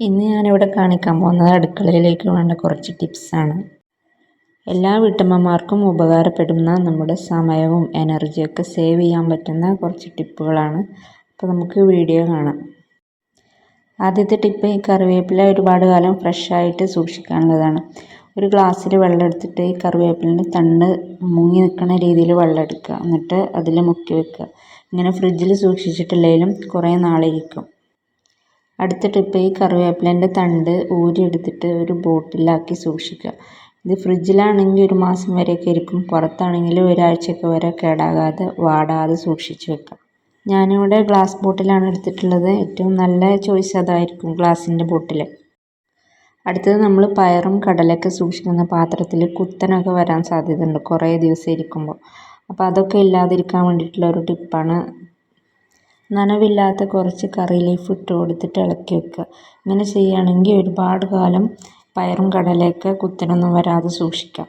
ഇന്ന് ഞാനിവിടെ കാണിക്കാൻ പോകുന്നത് അടുക്കളയിലേക്ക് വേണ്ട കുറച്ച് ടിപ്സാണ് എല്ലാ വീട്ടമ്മമാർക്കും ഉപകാരപ്പെടുന്ന നമ്മുടെ സമയവും എനർജിയൊക്കെ സേവ് ചെയ്യാൻ പറ്റുന്ന കുറച്ച് ടിപ്പുകളാണ് അപ്പോൾ നമുക്ക് വീഡിയോ കാണാം. ആദ്യത്തെ ടിപ്പ് ഈ കറിവേപ്പില ഒരുപാട് കാലം ഫ്രഷായിട്ട് സൂക്ഷിക്കാനുള്ളതാണ്. ഒരു ഗ്ലാസ്സിൽ വെള്ളം എടുത്തിട്ട് ഈ കറിവേപ്പിലിന്റെ തണ്ട് മുങ്ങി നിൽക്കുന്ന രീതിയിൽ വെള്ളം എടുക്കുക. എന്നിട്ട് അതിൽ മുക്കി വെക്കുക. ഇങ്ങനെ ഫ്രിഡ്ജിൽ സൂക്ഷിച്ചിട്ടില്ലെങ്കിലും കുറേ നാളിരിക്കും അടുത്ത ടിപ്പ് ഈ കറിവേപ്പിലേന്റെ തണ്ട് ഊരിയെടുത്തിട്ട് ഒരു ബോട്ടിലാക്കി സൂക്ഷിക്കുക. ഇത് ഫ്രിഡ്ജിലാണെങ്കിൽ ഒരു മാസം വരെയൊക്കെ ഇരിക്കും. പുറത്താണെങ്കിൽ ഒരാഴ്ചയൊക്കെ വരെ കേടാകാതെ വാടാതെ സൂക്ഷിച്ച് വെക്കാം. ഞാനിവിടെ ഗ്ലാസ് ബോട്ടിലാണ് എടുത്തിട്ടുള്ളത്. ഏറ്റവും നല്ല ചോയ്സ് അതായിരിക്കും ഗ്ലാസിന്റെ ബോട്ടിൽ അടുത്തത് നമ്മൾ പയറും കടലൊക്കെ സൂക്ഷിക്കുന്ന പാത്രത്തിൽ കുത്തനൊക്കെ വരാൻ സാധ്യതയുണ്ട് കുറേ ദിവസം ഇരിക്കുമ്പോൾ. അപ്പോൾ അതൊക്കെ ഇല്ലാതിരിക്കാൻ വേണ്ടിയിട്ടുള്ള ഒരു ടിപ്പാണ് നനവില്ലാത്ത കുറച്ച് കറി ലീഫ് ഇട്ട് കൊടുത്തിട്ട് ഇളക്കി വെക്കുക. ഇങ്ങനെ ചെയ്യുകയാണെങ്കിൽ ഒരുപാട് കാലം പയറും കടലയൊക്കെ കുത്തനൊന്നും വരാതെ സൂക്ഷിക്കാം.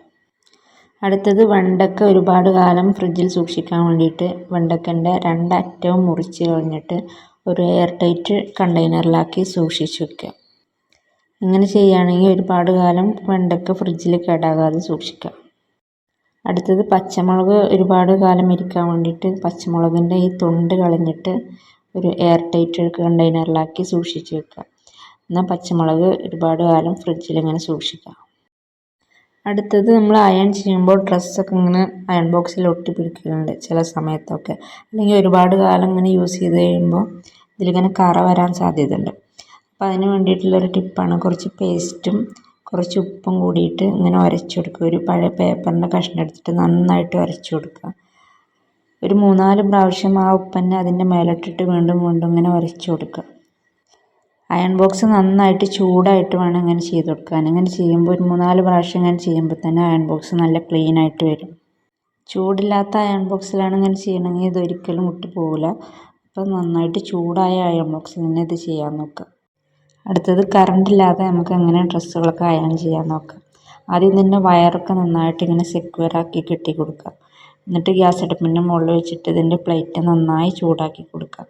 അടുത്തത് വെണ്ടക്ക ഒരുപാട് കാലം ഫ്രിഡ്ജിൽ സൂക്ഷിക്കാൻ വേണ്ടിയിട്ട് വെണ്ടക്കന്റെ രണ്ടറ്റവും മുറിച്ച് കളഞ്ഞിട്ട് ഒരു എയർ ടൈറ്റ് കണ്ടെയ്നറിലാക്കി സൂക്ഷിച്ച് വെക്കുക. ഇങ്ങനെ ചെയ്യുകയാണെങ്കിൽ ഒരുപാട് കാലം വെണ്ടക്ക ഫ്രിഡ്ജിൽ കേടാകാതെ സൂക്ഷിക്കാം. അടുത്തത് പച്ചമുളക് ഒരുപാട് കാലം ഇരിക്കാൻ വേണ്ടിയിട്ട് പച്ചമുളകിന്റെ ഈ തൊണ്ട് കളഞ്ഞിട്ട് ഒരു എയർ ടൈറ്റ് കണ്ടെയ്നറിലാക്കി സൂക്ഷിച്ച് വെക്കുക. എന്നാൽ പച്ചമുളക് ഒരുപാട് കാലം ഫ്രിഡ്ജിൽ ഇങ്ങനെ സൂക്ഷിക്കാം. അടുത്തത് നമ്മൾ അയൺ ചെയ്യുമ്പോൾ ഡ്രസ്സൊക്കെ ഇങ്ങനെ അയൺ ബോക്സിൽ ഒട്ടി പിടിക്കുന്നുണ്ട് ചില സമയത്തൊക്കെ. അല്ലെങ്കിൽ ഒരുപാട് കാലം ഇങ്ങനെ യൂസ് ചെയ്ത് കഴിയുമ്പോൾ ഇതിലിങ്ങനെ കറ വരാൻ സാധ്യതയുണ്ട്. അപ്പോൾ അതിന് വേണ്ടിയിട്ടുള്ളൊരു ടിപ്പാണ് കുറച്ച് പേസ്റ്റും കുറച്ച് ഉപ്പും കൂടിയിട്ട് ഇങ്ങനെ ഉരച്ച് കൊടുക്കുക. ഒരു പഴയ പേപ്പറിന്റെ കഷ്ണം എടുത്തിട്ട് നന്നായിട്ട് ഉരച്ച് കൊടുക്കുക. ഒരു മൂന്നാൽ പ്രാവശ്യം ആ ഉപ്പന്നെ അതിന്റെ മേലിട്ടിട്ട് വീണ്ടും വീണ്ടും ഇങ്ങനെ ഉരച്ച് കൊടുക്കുക. അയൺ ബോക്സ് നന്നായിട്ട് ചൂടായിട്ട് വേണം ഇങ്ങനെ ചെയ്ത് കൊടുക്കാൻ. ഇങ്ങനെ ചെയ്യുമ്പോൾ ഒരു മൂന്നാൽ പ്രാവശ്യം ഇങ്ങനെ ചെയ്യുമ്പോൾ തന്നെ അയൺ ബോക്സ് നല്ല ക്ലീൻ ആയിട്ട് വരും. ചൂടില്ലാത്ത അയൺ ബോക്സിലാണ് ഇങ്ങനെ ചെയ്യണമെങ്കിൽ ഇതൊരിക്കലും വിട്ടു പോകില്ല അപ്പോൾ നന്നായിട്ട് ചൂടായ അയൺ ബോക്സിൽ തന്നെ ഇത് ചെയ്യാൻ നോക്കുക. അടുത്തത് കറണ്ടില്ലാതെ നമുക്ക് എങ്ങനെ ഡ്രസ്സുകളൊക്കെ അയൺ ചെയ്യാൻ നോക്കാം. ആദ്യം തന്നെ വയറൊക്കെ നന്നായിട്ട് ഇങ്ങനെ സെക്യൂർ ആക്കി കെട്ടി കൊടുക്കുക. എന്നിട്ട് ഗ്യാസ് അടുപ്പിന്റെ മുകളിൽ വെച്ചിട്ട് ഇതിന്റെ പ്ലേറ്റ് നന്നായി ചൂടാക്കി കൊടുക്കുക.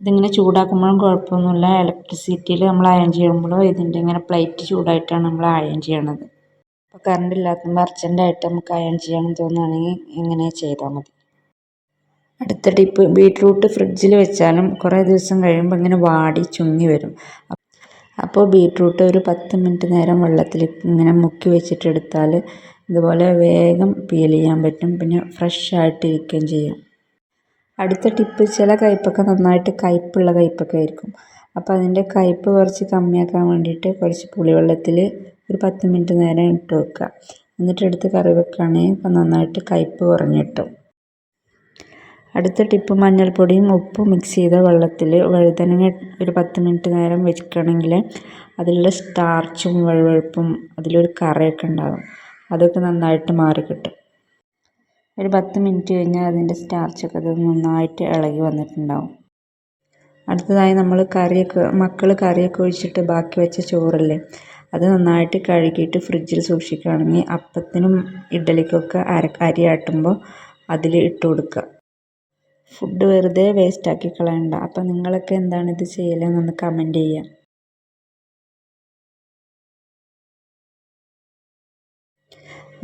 ഇതിങ്ങനെ ചൂടാക്കുമ്പോഴും കുഴപ്പമൊന്നുമില്ല. ഇലക്ട്രിസിറ്റിയിൽ നമ്മൾ അയൺ ചെയ്യുമ്പോഴോ ഇതിന്റെ ഇങ്ങനെ പ്ലേറ്റ് ചൂടായിട്ടാണ് നമ്മൾ അയൺ ചെയ്യണത്. അപ്പോൾ കറണ്ട് ഇല്ലാത്തപ്പോൾ അർജന്റായിട്ട് നമുക്ക് അയൺ ചെയ്യണം തോന്നുകയാണെങ്കിൽ ഇങ്ങനെ ചെയ്താൽ മതി. അടുത്ത ടിപ്പ് ബീറ്റ്റൂട്ട് ഫ്രിഡ്ജിൽ വെച്ചാലും കുറേ ദിവസം കഴിയുമ്പോൾ ഇങ്ങനെ വാടി ചുങ്ങി വരും. അപ്പോൾ ബീട്രൂട്ട് ഒരു പത്ത് മിനിറ്റ് നേരം വെള്ളത്തിൽ ഇങ്ങനെ മുക്കി വെച്ചിട്ട് എടുത്താൽ ഇതുപോലെ വേഗം പീൽ ചെയ്യാൻ പറ്റും. പിന്നെ ഫ്രഷ് ആയിട്ടിരിക്കുകയും ചെയ്യും. അടുത്ത ടിപ്പ് ചില കയ്പ്പൊക്കെ നന്നായിട്ട് കയ്പ്പുള്ള കയ്പ്പൊക്കെ ആയിരിക്കും. അപ്പോൾ അതിന്റെ കയ്പ്പ് കുറച്ച് കമ്മിയാക്കാൻ വേണ്ടിയിട്ട് കുറച്ച് പുളിവെള്ളത്തിൽ ഒരു പത്ത് മിനിറ്റ് നേരം ഇട്ട് വെക്കുക. എന്നിട്ട് എടുത്ത് കറി വെക്കുകയാണെങ്കിൽ നന്നായിട്ട് കയ്പ്പ് കുറഞ്ഞ് കിട്ടും. അടുത്ത ടിപ്പ് മഞ്ഞൾപ്പൊടിയും ഉപ്പും മിക്സ് ചെയ്ത വെള്ളത്തിൽ വഴുതനങ്ങ ഒരു പത്ത് മിനിറ്റ് നേരം വെക്കണമെങ്കിൽ അതിലുള്ള സ്റ്റാർച്ചും വഴുവഴുപ്പും അതിലൊരു കറയൊക്കെ ഉണ്ടാകും അതൊക്കെ നന്നായിട്ട് മാറി കിട്ടും. ഒരു പത്ത് മിനിറ്റ് കഴിഞ്ഞാൽ അതിന്റെ സ്റ്റാർച്ചൊക്കെ അത് നന്നായിട്ട് ഇളകി വന്നിട്ടുണ്ടാവും. അടുത്തതായി നമ്മൾ കറിയൊക്കെ മക്കൾ കറിയൊക്കെ ഒഴിച്ചിട്ട് ബാക്കി വെച്ച ചോറില്ലേ അത് നന്നായിട്ട് കഴുകിയിട്ട് ഫ്രിഡ്ജിൽ സൂക്ഷിക്കുകയാണെങ്കിൽ അപ്പത്തിനും ഇഡ്ഡലിക്കൊക്കെ അര അരി ആട്ടുമ്പോൾ അതിൽ ഇട്ട് കൊടുക്കുക. ഫുഡ് വെറുതെ വേസ്റ്റാക്കി കളയണ്ട. അപ്പം നിങ്ങളൊക്കെ എന്താണ് ഇത് ചെയ്യലെന്നൊന്ന് കമന്റ് ചെയ്യാം.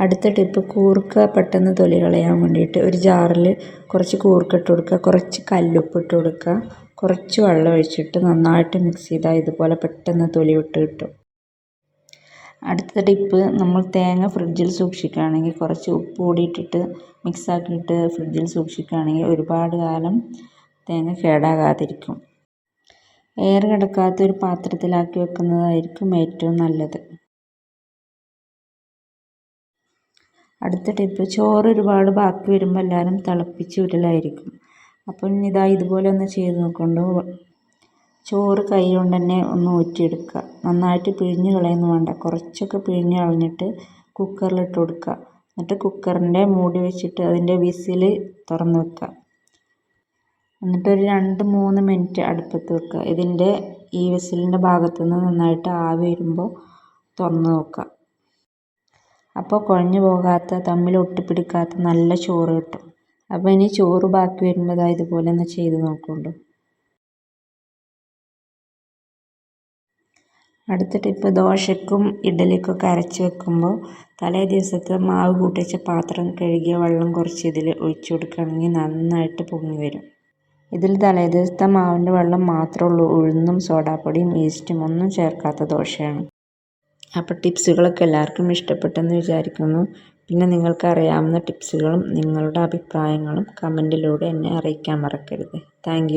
അടുത്ത ടിപ്പ് കൂർക്ക പെട്ടെന്ന് തൊലി കളയാൻ വേണ്ടിയിട്ട് ഒരു ജാറിൽ കുറച്ച് കൂർക്ക ഇട്ട് കൊടുക്കുക. കുറച്ച് കല്ലുപ്പ് ഇട്ട് കൊടുക്കുക. കുറച്ച് വെള്ളം ഒഴിച്ചിട്ട് നന്നായിട്ട് മിക്സ് ചെയ്താൽ ഇതുപോലെ പെട്ടെന്ന് തൊലി വിട്ട് കിട്ടും. അടുത്ത ടിപ്പ് നമ്മൾ തേങ്ങ ഫ്രിഡ്ജിൽ സൂക്ഷിക്കുകയാണെങ്കിൽ കുറച്ച് ഉപ്പ് കൂടി ഇട്ടിട്ട് മിക്സ് ആക്കിയിട്ട് ഫ്രിഡ്ജിൽ സൂക്ഷിക്കുകയാണെങ്കിൽ ഒരുപാട് കാലം തേങ്ങ കേടാകാതിരിക്കും. എയർ കിടക്കാത്ത ഒരു പാത്രത്തിലാക്കി വെക്കുന്നതായിരിക്കും ഏറ്റവും നല്ലത്. അടുത്ത ടിപ്പ് ചോറ് ഒരുപാട് ബാക്കി വരുമ്പോൾ എല്ലാവരും തിളപ്പിച്ച് ഊറ്റലായിരിക്കും അപ്പം ഇതാ ഇതുപോലെ ഒന്ന് ചെയ്ത് നോക്കൊണ്ടു ചോറ് കൈ കൊണ്ട് തന്നെ ഒന്ന് ഊറ്റിയെടുക്കുക. നന്നായിട്ട് പിഴിഞ്ഞ് കളയൊന്നും വേണ്ട. കുറച്ചൊക്കെ പിഴിഞ്ഞ് കളഞ്ഞിട്ട് കുക്കറിലിട്ട് കൊടുക്കുക. എന്നിട്ട് കുക്കറിന്റെ മൂടി വെച്ചിട്ട് അതിന്റെ വിസിൽ തുറന്ന് വെക്കുക. എന്നിട്ട് ഒരു രണ്ട് മൂന്ന് മിനിറ്റ് അടുപ്പത്ത് വെക്കുക. ഇതിന്റെ ഈ വിസിലിന്റെ ഭാഗത്തു നിന്ന് നന്നായിട്ട് ആവി വരുമ്പോൾ തുറന്ന് നോക്കുക. അപ്പോൾ കുഴഞ്ഞു പോകാത്ത തമ്മിൽ ഒട്ടിപ്പിടിക്കാത്ത നല്ല ചോറ് കിട്ടും. അപ്പോൾ ഇനി ചോറ് ബാക്കി വരുമ്പോൾ ഇതുപോലെ ഒന്ന് ചെയ്ത് നോക്കുള്ളൂ അടുത്ത ടിപ്പ് ദോശയ്ക്കും ഇഡ്ഡലിക്കൊക്കെ അരച്ച് വെക്കുമ്പോൾ തലേ ദിവസത്തെ മാവ് കൂട്ടി വെച്ച പാത്രം കഴുകിയ വെള്ളം കുറച്ച് ഇതിൽ ഒഴിച്ചു കൊടുക്കുകയാണെങ്കിൽ നന്നായിട്ട് പൊങ്ങി വരും. ഇതിൽ തലേ ദിവസത്തെ മാവിന്റെ വെള്ളം മാത്രമേ ഉള്ളൂ. ഉഴുന്നും സോഡാപ്പൊടിയും ഈസ്റ്റും ഒന്നും ചേർക്കാത്ത ദോശയാണ്. അപ്പോൾ ടിപ്സുകളൊക്കെ എല്ലാവർക്കും ഇഷ്ടപ്പെട്ടെന്ന് വിചാരിക്കുന്നു. പിന്നെ നിങ്ങൾക്ക് അറിയാവുന്ന ടിപ്സുകളും നിങ്ങളുടെ അഭിപ്രായങ്ങളും കമന്റിലൂടെ എന്നെ അറിയിക്കാൻ മറക്കരുത്. താങ്ക്